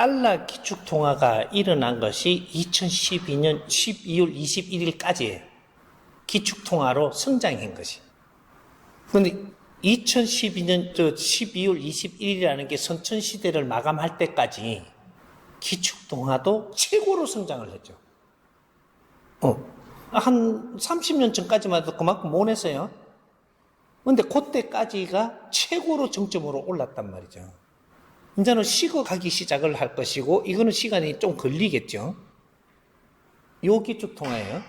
달러 기축 통화가 일어난 것이 2012년 12월 21일까지예요. 기축 통화로 성장한 것이. 그런데 2012년 저 12월 21일이라는 게 선천 시대를 마감할 때까지 기축 통화도 최고로 성장을 했죠. 어. 한 30년 전까지만 해도 그만큼 못 했어요. 근데 그때까지가 최고로 정점으로 올랐단 말이죠. 이제는 식어가기 시작을 할 것이고, 이거는 시간이 좀 걸리겠죠. 요 기축통화예요.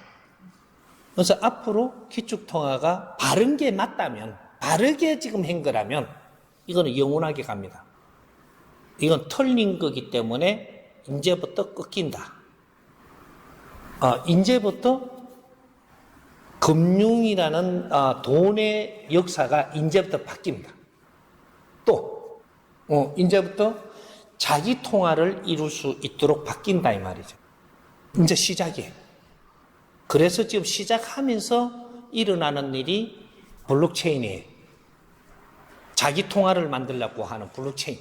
그래서 앞으로 기축통화가 바른 게 맞다면, 바르게 지금 한 거라면, 이거는 영원하게 갑니다. 이건 털린 거기 때문에, 이제부터 꺾인다. 아, 이제부터 금융이라는 아, 돈의 역사가 이제부터 바뀝니다. 또, 어, 이제부터 자기 통화를 이룰 수 있도록 바뀐다 이 말이죠. 이제 시작이에요. 그래서 지금 시작하면서 일어나는 일이 블록체인이에요. 자기 통화를 만들려고 하는 블록체인,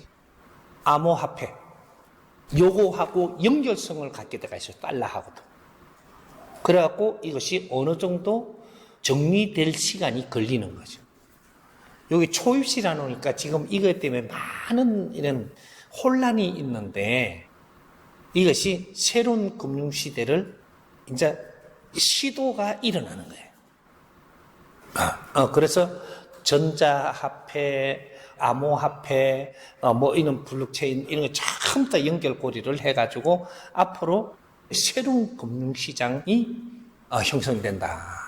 암호화폐, 요거하고 연결성을 갖게 돼가 있어요. 달러하고도. 그래갖고 이것이 어느 정도 정리될 시간이 걸리는 거죠. 여기 초입시라 놓으니까 지금 이것 때문에 많은 이런 혼란이 있는데 이것이 새로운 금융시대를 이제 시도가 일어나는 거예요. 어, 그래서 전자화폐, 암호화폐, 어, 뭐 이런 블록체인 이런 거 전부 다 연결고리를 해가지고 앞으로 새로운 금융시장이 어, 형성된다.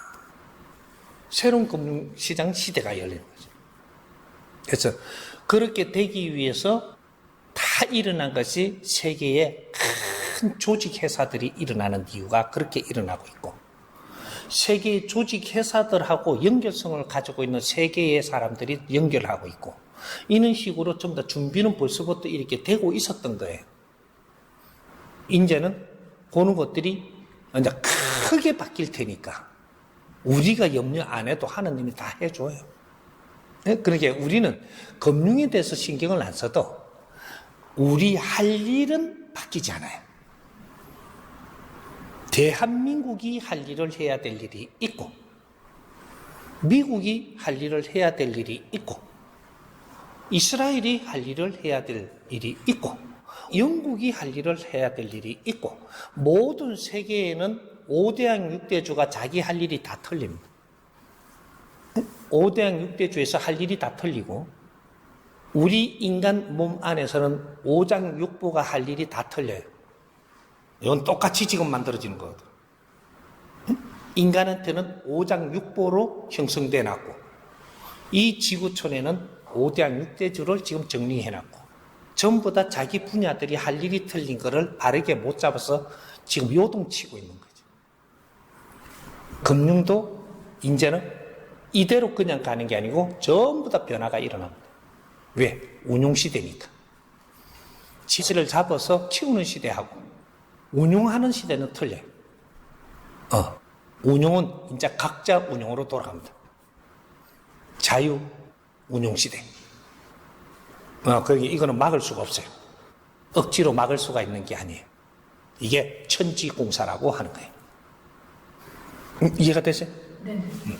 새로운 금융시장 시대가 열리는 거죠. 그래서 그렇게 되기 위해서 다 일어난 것이 세계의 큰 조직 회사들이 일어나는 이유가 그렇게 일어나고 있고 세계의 조직 회사들하고 연결성을 가지고 있는 세계의 사람들이 연결하고 있고 이런 식으로 좀 더 준비는 벌써부터 이렇게 되고 있었던 거예요. 이제는 보는 것들이 이제 크게 바뀔 테니까 우리가 염려 안 해도 하나님이 다 해줘요. 예? 그러니까 우리는 금융에 대해서 신경을 안 써도 우리 할 일은 바뀌지 않아요. 대한민국이 할 일을 해야 될 일이 있고, 미국이 할 일을 해야 될 일이 있고, 이스라엘이 할 일을 해야 될 일이 있고, 영국이 할 일을 해야 될 일이 있고, 모든 세계에는 5대양 6대주가 자기 할 일이 다 틀립니다. 5대양 6대주에서 할 일이 다 틀리고, 우리 인간 몸 안에서는 5장 6부가 할 일이 다 틀려요. 이건 똑같이 지금 만들어지는 거거든. 인간한테는 5장 6보로 형성돼 놨고, 이 지구촌에는 5대양 6대주를 지금 정리해 놨고, 전부 다 자기 분야들이 할 일이 틀린 거를 바르게 못 잡아서 지금 요동치고 있는 거죠. 금융도 이제는 이대로 그냥 가는 게 아니고 전부 다 변화가 일어납니다. 왜? 운용 시대니까. 지시를 잡아서 키우는 시대하고 운용하는 시대는 틀려요. 어, 운용은 이제 각자 운용으로 돌아갑니다. 자유 운용 시대. 어, 그게 이거는 막을 수가 없어요. 억지로 막을 수가 있는 게 아니에요. 이게 천지공사라고 하는 거예요. 음, 이해가 되세요? 네. 음.